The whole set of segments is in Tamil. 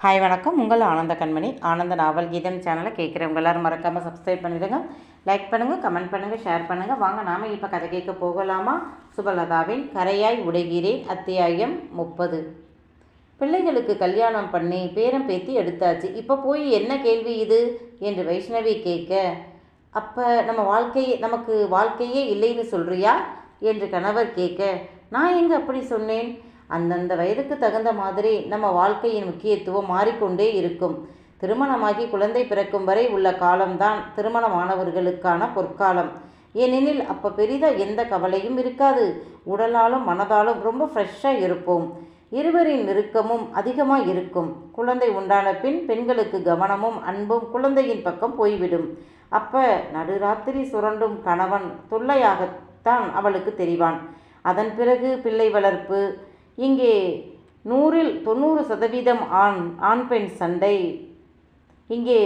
ஹாய் வணக்கம். உங்கள் ஆனந்த கண்மணி. ஆனந்த நாவல் கீதம் சேனலை கேட்குறவங்க எல்லாரும் மறக்காமல் சப்ஸ்கிரைப் பண்ணிடுங்க. லைக் பண்ணுங்கள் கமெண்ட் பண்ணுங்கள் ஷேர் பண்ணுங்கள் வாங்க நாம இப்போ கதை கேட்க போகலாமா? சுபலதாவின் கரையாய் உடைகிறேன் அத்தியாயம் முப்பது. பிள்ளைகளுக்கு கல்யாணம் பண்ணி பேரம் பேத்தி எடுத்தாச்சு. இப்போ போய் என்ன கேள்வி இது? என்று வைஷ்ணவி கேட்க அப்போ நம்ம வாழ்க்கையை நமக்கு வாழ்க்கையே இல்லைன்னு சொல்கிறியா என்று கணவர் கேட்க நான் எங்கே அப்படி சொன்னேன்? அந்தந்த வயதுக்கு தகுந்த மாதிரி நம்ம வாழ்க்கையின் முக்கியத்துவம் மாறிக்கொண்டே இருக்கும். திருமணமாகி குழந்தை பிறக்கும் வரை உள்ள காலம்தான் திருமணமானவர்களுக்கான பொற்காலம். ஏனெனில் அப்போ பெரிதாக எந்த கவலையும் இருக்காது. உடலாலும் மனதாலும் ரொம்ப ஃப்ரெஷ்ஷாக இருப்போம். இருவரின் நெருக்கமும் அதிகமாக இருக்கும். குழந்தை உண்டான பின் பெண்களுக்கு கவனமும் அன்பும் குழந்தையின் பக்கம் போய்விடும். அப்போ நடுராத்திரி சுரண்டும் கணவன் தொல்லையாகத்தான் அவளுக்கு தெரிவான். அதன் பிறகு பிள்ளை வளர்ப்பு இங்கே நூறில் தொண்ணூறு சதவீதம் ஆண் ஆண் பெண் சண்டை. இங்கே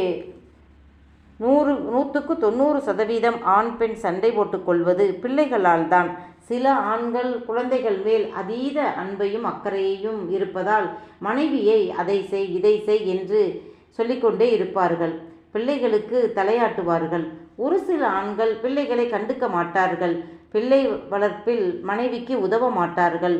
நூறு நூற்றுக்கு தொண்ணூறு சதவீதம் ஆண் பெண் சண்டை போட்டுக்கொள்வது பிள்ளைகளால் தான். சில ஆண்கள் குழந்தைகள் மேல் அதீத அன்பையும் அக்கறையையும் இருப்பதால் மனைவியை அதை செய் இதை செய் என்று சொல்லிக்கொண்டே இருப்பார்கள். பிள்ளைகளுக்கு தலையாட்டுவார்கள். ஒரு சில ஆண்கள் பிள்ளைகளை கண்டுக்க மாட்டார்கள். பிள்ளை வளர்ப்பில் மனைவிக்கு உதவ மாட்டார்கள்.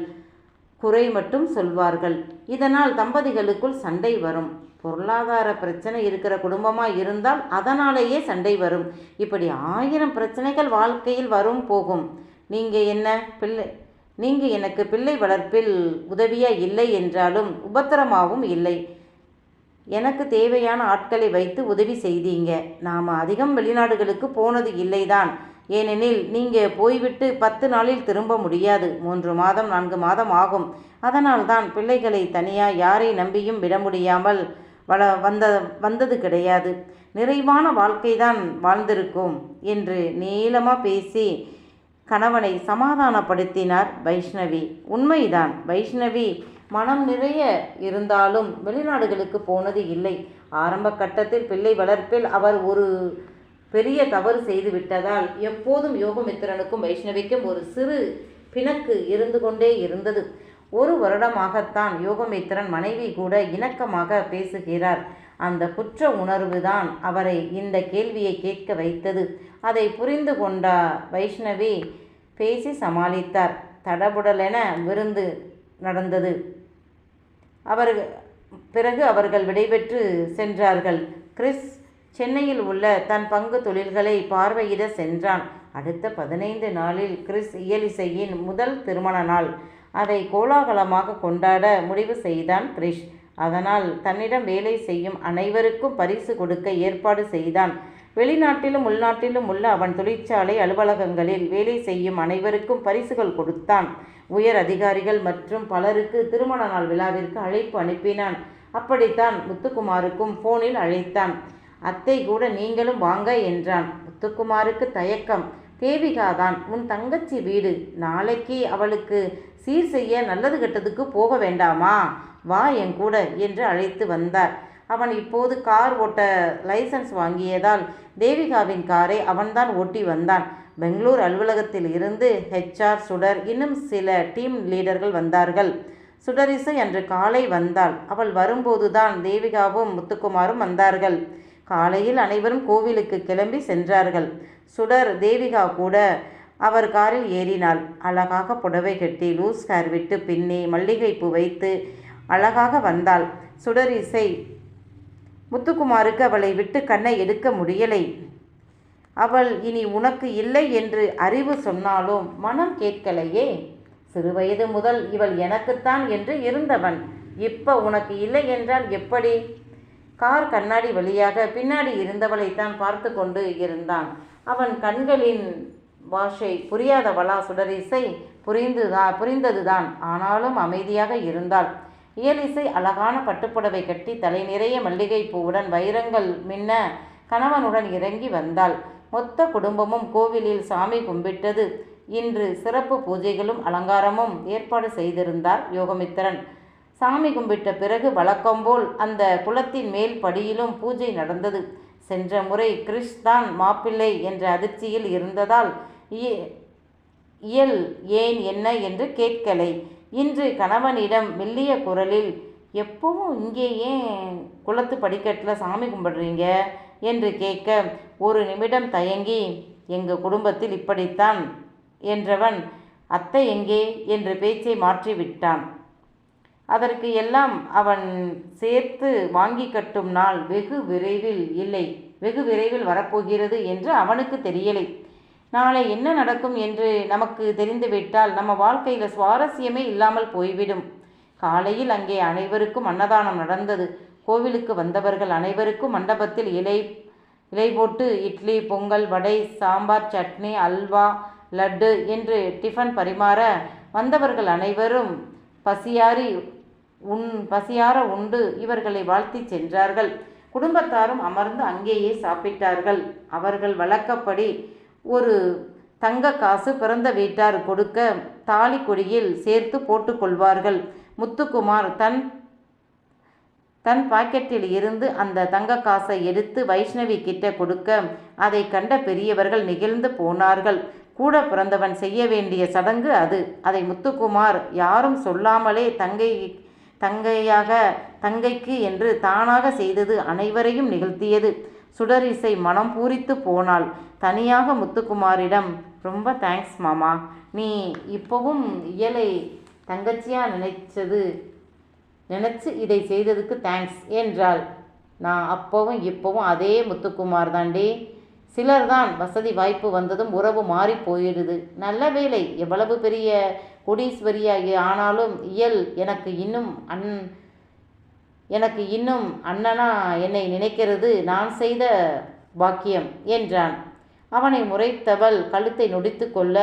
குறை மட்டும் சொல்வார்கள். இதனால் தம்பதிகளுக்குள் சண்டை வரும். பொருளாதார பிரச்சனை இருக்கிற குடும்பமாக இருந்தால் அதனாலேயே சண்டை வரும். இப்படி ஆயிரம் பிரச்சனைகள் வாழ்க்கையில் வரும் போகும். நீங்கள் என்ன பிள்ளை நீங்கள் எனக்கு பிள்ளை வளர்ப்பில் உதவியாக இல்லை என்றாலும் உபத்திரமாகவும் இல்லை. எனக்கு தேவையான ஆட்களை வைத்து உதவி செய்தீங்க. நாம் அதிகம் வெளிநாடுகளுக்கு போனது இல்லைதான். ஏனெனில் நீங்கள் போய்விட்டு பத்து நாளில் திரும்ப முடியாது. மூன்று மாதம் நான்கு மாதம் ஆகும். அதனால் தான் பிள்ளைகளை தனியாக யாரை நம்பியும் விட முடியாமல் வள வந்த வந்தது கிடையாது. நிறைவான வாழ்க்கை தான் வாழ்ந்திருக்கும் என்று நீளமாக பேசி கணவனை சமாதானப்படுத்தினார் வைஷ்ணவி. உண்மைதான் வைஷ்ணவி மனம் நிறைய இருந்தாலும் வெளிநாடுகளுக்கு போனது இல்லை. ஆரம்ப கட்டத்தில் பிள்ளை வளர்ப்பில் அவர் ஒரு பெரிய தவறு செய்து விட்டதால் எப்போதும் யோகமித்திரனுக்கும் வைஷ்ணவிக்கும் ஒரு சிறு பிணக்கு இருந்து கொண்டே இருந்தது. ஒரு வருடமாகத்தான் யோகமித்திரன் மனைவி கூட இணக்கமாக பேசுகிறார். அந்த குற்ற உணர்வுதான் அவரை இந்த கேள்வியை கேட்க வைத்தது. அதை புரிந்து கொண்ட வைஷ்ணவி பேசி சமாளித்தார். தடபுடலென விருந்து நடந்தது. அவர் பிறகு அவர்கள் விடைபெற்று சென்றார்கள். கிறிஸ் சென்னையில் உள்ள தன் பங்கு தொழில்களை பார்வையிட சென்றான். அடுத்த பதினைந்து நாளில் கிறிஸ் இயலிசையின் முதல் திருமண நாள். அதை கோலாகலமாக கொண்டாட முடிவு செய்தான் கிரிஷ் அதனால் தன்னிடம் வேலை செய்யும் அனைவருக்கும் பரிசு கொடுக்க ஏற்பாடு செய்தான். வெளிநாட்டிலும் உள்நாட்டிலும் உள்ள அவன் தொழிற்சாலை அலுவலகங்களில் வேலை செய்யும் அனைவருக்கும் பரிசுகள் கொடுத்தான். உயர் அதிகாரிகள் மற்றும் பலருக்கு திருமண நாள் விழாவிற்கு அழைப்பு அனுப்பினான். அப்படித்தான் முத்துக்குமாருக்கும் ஃபோனில் அழைத்தான். அத்தை கூட நீங்களும் வாங்க என்றான். முத்துக்குமாருக்கு தயக்கம். தேவிகாதான் உன் தங்கச்சி வீடு நாளைக்கு அவளுக்கு சீர் செய்ய நல்லது கெட்டதுக்கு போக வேண்டாமா? வா என் கூட என்று அழைத்து வந்தார். அவன் இப்போது கார் ஓட்ட லைசன்ஸ் வாங்கியதால் தேவிகாவின் காரை அவன்தான் ஓட்டி வந்தான். பெங்களூர் அலுவலகத்தில் இருந்து ஹெச்ஆர் சுடர் இன்னும் சில டீம் லீடர்கள் வந்தார்கள். சுடரிசை அன்று காலை வந்தாள். அவள் வரும்போதுதான் தேவிகாவும் முத்துக்குமாரும் வந்தார்கள். காலையில் அனைவரும் கோவிலுக்கு கிளம்பி சென்றார்கள். சுடர் தேவிகா கூட அவர் காரில் ஏறினாள். அழகாக புடவை கட்டி லூஸ் ஹேர் விட்டு பின்னி மல்லிகைப்பூ வைத்து அழகாக வந்தாள். சுடர் இசை முத்துக்குமாருக்கு அவளை விட்டு கண்ணை எடுக்க முடியலை. அவள் இனி உனக்கு இல்லை என்று அறிவு சொன்னாலும் மனம் கேட்கலையே. சிறுவயது முதல் இவள் எனக்குத்தான் என்று இருந்தவன். இப்போ உனக்கு இல்லை என்றால் எப்படி? கார் கண்ணாடி வழியாக பின்னாடி இருந்தவளைத்தான் பார்த்து கொண்டு இருந்தான். அவன் கண்களின் பாஷை புரியாதவளா சுடரிசை புரிந்துதா புரிந்ததுதான். ஆனாலும் அமைதியாக இருந்தாள். இயலிசை அழகான பட்டுப்புடவை கட்டி தலை நிறைய மல்லிகை பூவுடன் வைரங்கள் மின்ன கணவனுடன் இறங்கி வந்தாள். மொத்த குடும்பமும் கோவிலில் சாமி கும்பிட்டது. இன்று சிறப்பு பூஜைகளும் அலங்காரமும் ஏற்பாடு செய்திருந்தார் யோகமித்திரன். சாமி கும்பிட்ட பிறகு வழக்கம்போல் அந்த குளத்தின் மேல் படியிலும் பூஜை நடந்தது. சென்ற முறை கிறிஷ் தான் மாப்பிள்ளை என்ற அதிர்ச்சியில் இருந்ததால் இயல் ஏன் என்ன என்று கேட்கலை. இன்று கணவனிடம் மெல்லிய குரலில் எப்பவும் இங்கே ஏன் குளத்து படிக்கட்டில் சாமி கும்பிடுறீங்க? என்று கேட்க ஒரு நிமிடம் தயங்கி எங்கள் குடும்பத்தில் இப்படித்தான் என்றவன் அத்தை எங்கே? என்று பேச்சை மாற்றிவிட்டான். அதற்கு எல்லாம் அவன் சேர்த்து வாங்கி கட்டும் நாள் வெகு விரைவில் இல்லை. வெகு விரைவில் வரப்போகிறது என்று அவனுக்கு தெரியலை. நாளை என்ன நடக்கும் என்று நமக்கு தெரிந்துவிட்டால் நம்ம வாழ்க்கையில் சுவாரஸ்யமே இல்லாமல் போய்விடும். காலையில் அங்கே அனைவருக்கும் அன்னதானம் நடந்தது. கோவிலுக்கு வந்தவர்கள் அனைவருக்கும் மண்டபத்தில் இலை இலை போட்டு இட்லி பொங்கல் வடை சாம்பார் சட்னி அல்வா லட்டு என்று டிஃபன் பரிமாற வந்தவர்கள் அனைவரும் பசியாறி உண் பசியார உண்டு. இவர்களை வாழ்த்தி சென்றார்கள். குடும்பத்தாரும் அமர்ந்து அங்கேயே சாப்பிட்டார்கள். அவர்கள் வழக்கப்படி ஒரு தங்க காசு பிறந்த வீட்டார் கொடுக்க தாலி கொடியில் சேர்த்து போட்டுக்கொள்வார்கள் முத்துக்குமார் தன் தன் பாக்கெட்டில் இருந்து அந்த தங்க காசை எடுத்து வைஷ்ணவி கிட்ட கொடுக்க அதை கண்ட பெரியவர்கள் நெகிழ்ந்து போனார்கள். கூட பிறந்தவன் செய்ய வேண்டிய சடங்கு அது. அதை முத்துக்குமார் யாரும் சொல்லாமலே தங்கை தங்கையாக தங்கைக்கு என்று தானாக செய்தது அனைவரையும் நிகழ்த்தியது. சுடரிசை மனம் பூரித்து போனாள். தனியாக முத்துக்குமாரிடம் ரொம்ப தேங்க்ஸ் மாமா. நீ இப்போவும் இயலை தங்கச்சியாக நினைச்சது நினச்சி இதை செய்ததுக்கு தேங்க்ஸ் என்றாள். நான் அப்போவும் இப்போவும் அதே முத்துக்குமார் தாண்டி சிலர் தான் வசதி வாய்ப்பு வந்ததும் உறவு மாறி போயிடுது. நல்ல வேலை எவ்வளவு பெரிய கொடீஸ்வரியாகி ஆனாலும் இயல் எனக்கு இன்னும் அன் எனக்கு இன்னும் அண்ணனா என்னை நினைக்கிறது நான் செய்த பாக்கியம் என்றான். அவனை முறைத்தவள் கழுத்தை நொடித்து கொள்ள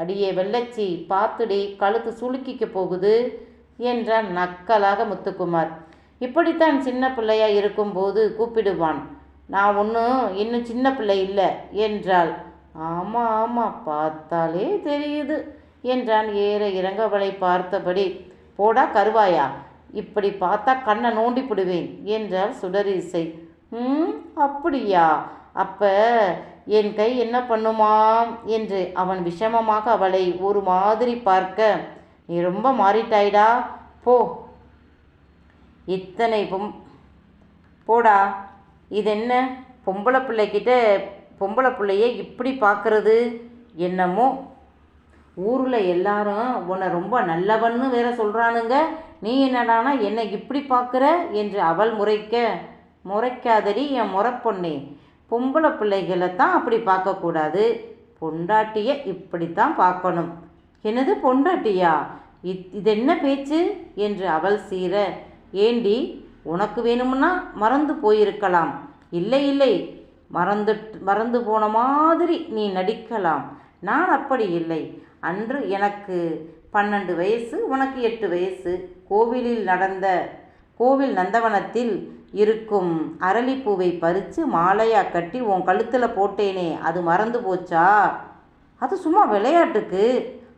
அடியே வெள்ளச்சி பார்த்துடி கழுத்து சுளுக்கிக்க போகுது என்றான் நக்கலாக முத்துக்குமார். இப்படித்தான் சின்ன பிள்ளையா இருக்கும்போது கூப்பிடுவான். நான் ஒன்றும் இன்னும் சின்ன பிள்ளை இல்லை என்றாள். ஆமாம் ஆமாம் பார்த்தாலே தெரியுது. என்றான் ஏற இறங்கவளை பார்த்தபடி. போடா கருவாயா இப்படி பார்த்தா கண்ணை நோண்டி என்றாள் சுடரிசை. ம் அப்படியா? அப்ப என் கை என்ன பண்ணுமாம்? என்று அவன் விஷமமாக அவளை ஒரு மாதிரி பார்க்க. நீ ரொம்ப மாறிட்டாயிடா. போ. இத்தனை பொம் போடா. இது என்ன? பொம்பளை பிள்ளைக்கிட்ட பொம்பளை பிள்ளைய இப்படி பார்க்கறது? என்னமோ ஊரில் எல்லாரும் உன்னை ரொம்ப நல்லவன்னு வேற சொல்கிறானுங்க நீ என்னடானா என்னை இப்படி பார்க்குற என்று அவள் முறைக்க முறைக்காதடி என் முறைப்பொண்ணே. பொம்பளை பிள்ளைகளை தான் அப்படி பார்க்கக்கூடாது. பொண்டாட்டியை இப்படித்தான் பார்க்கணும். என்னது பொண்டாட்டியா? இத் இது என்ன பேச்சு? என்று அவள் சீர ஏண்டி உனக்கு வேணும்னா மறந்து போயிருக்கலாம். இல்லை இல்லை மறந்து மறந்து போன மாதிரி நீ நடிக்கலாம். நான் அப்படி இல்லை. அன்று எனக்கு பன்னெண்டு வயசு உனக்கு எட்டு வயசு. கோவிலில் நடந்த கோவில் நந்தவனத்தில் இருக்கும் அரளிப்பூவை பறித்து மாலையா கட்டி உன் கழுத்தில் போட்டேனே. அது மறந்து போச்சா? அது சும்மா விளையாட்டுக்கு.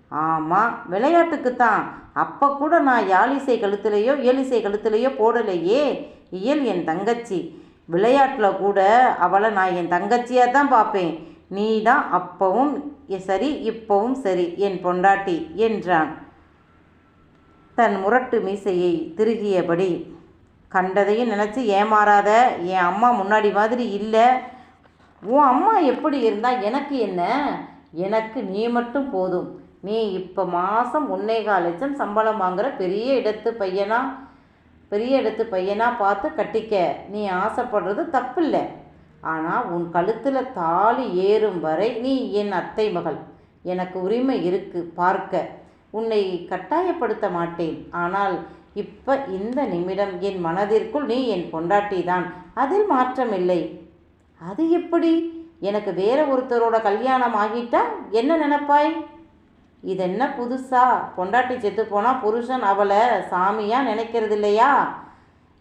ஆமாம் விளையாட்டுக்கு தான் அப்போ கூட நான் யாழிசை கழுத்துலையோ இயலிசை கழுத்துலையோ போடலையே. இயல் என் தங்கச்சி. விளையாட்டில் கூட அவளை நான் என் தங்கச்சியாக தான் பார்ப்பேன். நீ தான் அப்பவும் சரி இப்பவும் சரி என் பொண்டாட்டி என்றான். தன் முரட்டு மீசையை திருகியபடி கண்டதையும் நினச்சி ஏமாறாத என் அம்மா முன்னாடி மாதிரி இல்லை. உன் அம்மா எப்படி இருந்தால் எனக்கு என்ன? எனக்கு நீ மட்டும் போதும். நீ இப்போ மாதம் ஒன்னேகால் லட்சம் சம்பளம் வாங்குற பெரிய இடத்து பையனா பெரிய இடத்து பையனாக பார்த்து கட்டிக்க. நீ ஆசைப்படுறது தப்பில்லை. ஆனால் உன் கழுத்தில் தாலி ஏறும் வரை நீ என் அத்தை மகள். எனக்கு உரிமை இருக்கு பார்க்க. உன்னை கட்டாயப்படுத்த மாட்டேன். ஆனால் இப்ப இந்த நிமிடம் என் மனதிற்குள் நீ என் பொண்டாட்டி தான் அதில் மாற்றமில்லை அது எப்படி? எனக்கு வேற ஒருத்தரோட கல்யாணம் ஆகிட்டா என்ன நினைப்பாய்? இதென்ன புதுசா? பொண்டாட்டி செத்து போனால் புருஷன் அவளை சாமியாக நினைக்கிறது இல்லையா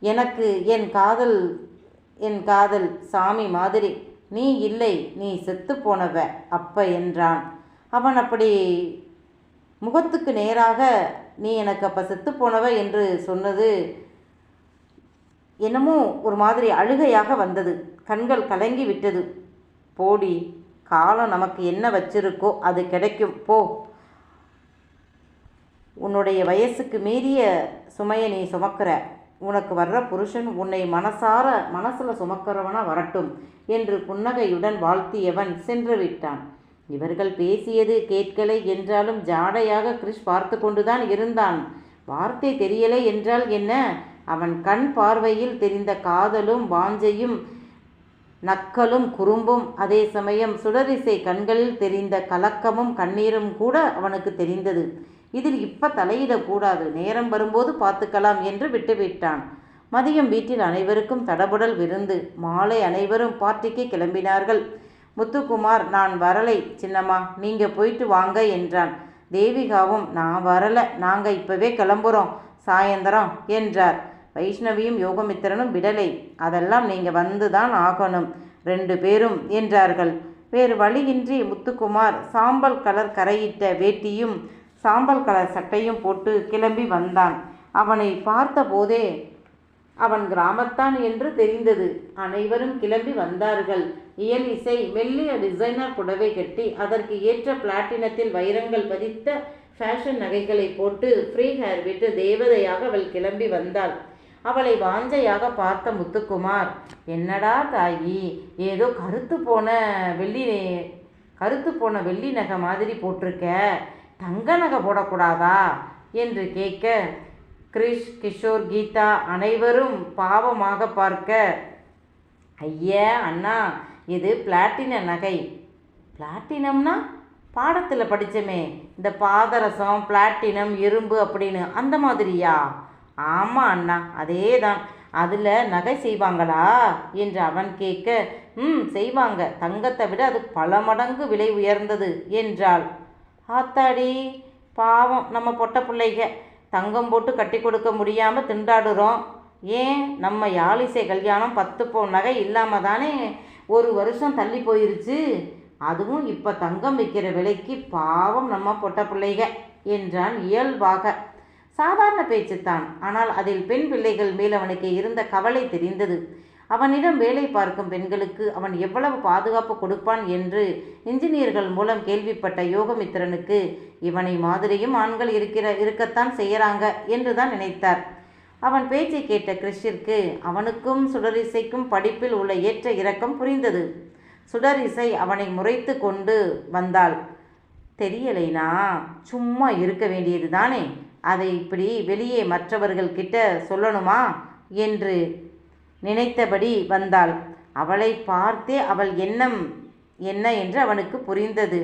எனக்கு என் காதல் என் காதல் சாமி மாதிரி. நீ இல்லை நீ செத்து போனவ அப்ப என்றான். அவன் அப்படி முகத்துக்கு நேராக நீ எனக்கு அப்போ செத்து போனவ என்று சொன்னது என்னமோ ஒரு மாதிரி அழுகையாக வந்தது. கண்கள் கலங்கி விட்டது. போடி காலம் நமக்கு என்ன வச்சிருக்கோ அது கிடைக்கும். போ. உன்னுடைய வயசுக்கு மீறிய சுமையை நீ சுமக்கிற. உனக்கு வர்ற புருஷன் உன்னை மனசார மனசில் சுமக்கிறவனா வரட்டும் என்று புன்னகையுடன் வாழ்த்தியவன் சென்று விட்டான். இவர்கள் பேசியது கேட்கலை என்றாலும் ஜாடையாக கிறிஷ் பார்த்து கொண்டுதான் இருந்தான். வார்த்தை தெரியலை என்றால் என்ன? அவன் கண் பார்வையில் தெரிந்த காதலும் வாஞ்சையும் நக்கலும் குறும்பும் அதே சமயம் சுடரிசை கண்களில் தெரிந்த கலக்கமும் கண்ணீரும் கூட அவனுக்கு தெரிந்தது. இதில் இப்போ தலையிடக்கூடாது. நேரம் வரும்போது பார்த்துக்கலாம் என்று விட்டுவிட்டான். மதியம் வீட்டில் அனைவருக்கும் தடபுடல் விருந்து. மாலை அனைவரும் பார்ட்டிக்கு கிளம்பினார்கள். முத்துக்குமார் நான் வரலை சின்னம்மா. நீங்கள் போயிட்டு வாங்க என்றான். தேவிகாவும் நான் வரலை. நாங்கள் இப்போவே கிளம்புறோம். சாயந்தரம் என்றார். வைஷ்ணவியும் யோகமித்திரனும் விடலை. அதெல்லாம் நீங்கள் வந்து தான் ஆகணும். ரெண்டு பேரும் என்றார்கள். வேறு வழியின்றி முத்துக்குமார் சாம்பல் கலர் கரையிட்ட வேட்டியும் சாம்பல் கலர் சட்டையும் போட்டு கிளம்பி வந்தான். அவனை பார்த்தபோதே அவன் கிராமத்தான் என்று தெரிந்தது. அனைவரும் கிளம்பி வந்தார்கள். இயல் இசை மெல்லிய டிசைனர் புடவை கட்டி அதற்கு ஏற்ற பிளாட்டினத்தில் வைரங்கள் பதித்த ஃபேஷன் நகைகளை போட்டு ஃப்ரீ ஹேர் விட்டு தேவதையாக அவள் கிளம்பி வந்தாள். அவளை வாஞ்சையாக பார்த்த முத்துக்குமார் என்னடா தாயி ஏதோ கருத்து போன வெள்ளி கருத்து போன வெள்ளி நகை மாதிரி போட்டிருக்க. தங்க நகை போடக்கூடாதா? என்று கேட்க கிரிஷ் கிஷோர் கீதா அனைவரும் பாவமாக பார்க்க ஐயா அண்ணா இது பிளாட்டின நகை. பிளாட்டினம்னா? பாடத்தில் படித்தமே இந்த பாதரசம் பிளாட்டினம் இரும்பு அப்படின்னு அந்த மாதிரியா? ஆமாம் அண்ணா அதே தான் அதில் நகை செய்வாங்களா? என்று அவன் கேட்க ம் செய்வாங்க. தங்கத்தை விட அது பல மடங்கு விலை உயர்ந்தது என்றாள். ஆத்தாடி பாவம். நம்ம பொட்ட பிள்ளைக தங்கம் போட்டு கட்டி கொடுக்க முடியாமல் திண்டாடுறோம். ஏன்? நம்ம யாழிசை கல்யாணம் பத்து பவுன் நகை இல்லாமல் தானே ஒரு வருஷம் தள்ளி போயிருச்சு. அதுவும் இப்போ தங்கம் விற்கிற விலைக்கு பாவம் நம்ம பொட்ட பிள்ளைக என்றான் இயல்பாக. சாதாரண பேச்சுத்தான். ஆனால் அதில் பெண் பிள்ளைகள் மேல் அவனுக்கு இருந்த கவலை தெரிந்தது. அவனிடம் வேலை பார்க்கும் பெண்களுக்கு அவன் எவ்வளவு பாதுகாப்பு கொடுப்பான் என்று இன்ஜினியர்கள் மூலம் கேள்விப்பட்ட யோகமித்திரனுக்கு இவனை மாதிரியும் ஆண்கள் இருக்கிற இருக்கத்தான் செய்யறாங்க என்று தான் நினைத்தார். அவன் பேச்சை கேட்ட கிறிஷிற்கு அவனுக்கும் சுடரிசைக்கும் படிப்பில் உள்ள ஏற்ற இறக்கம் புரிந்தது. சுடரிசை அவனை முறைத்து கொண்டு வந்தாள். தெரியலைனா சும்மா இருக்க வேண்டியது தானே அதை இப்படி வெளியே மற்றவர்கள் கிட்ட சொல்லணுமா? என்று நினைத்தபடி வந்தாள். அவளை பார்த்தே அவள் எண்ணம் என்ன என்று அவனுக்கு புரிந்தது.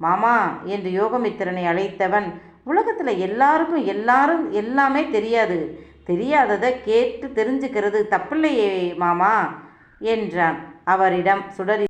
மாமா என்று யோகமித்திரனை அழைத்தவன் உலகத்தில் எல்லாருக்கும் எல்லாரும் எல்லாமே தெரியாது. தெரியாததை கேட்டு தெரிஞ்சுக்கிறது தப்பில்லையே மாமா என்றான். அவரிடம் சுடரி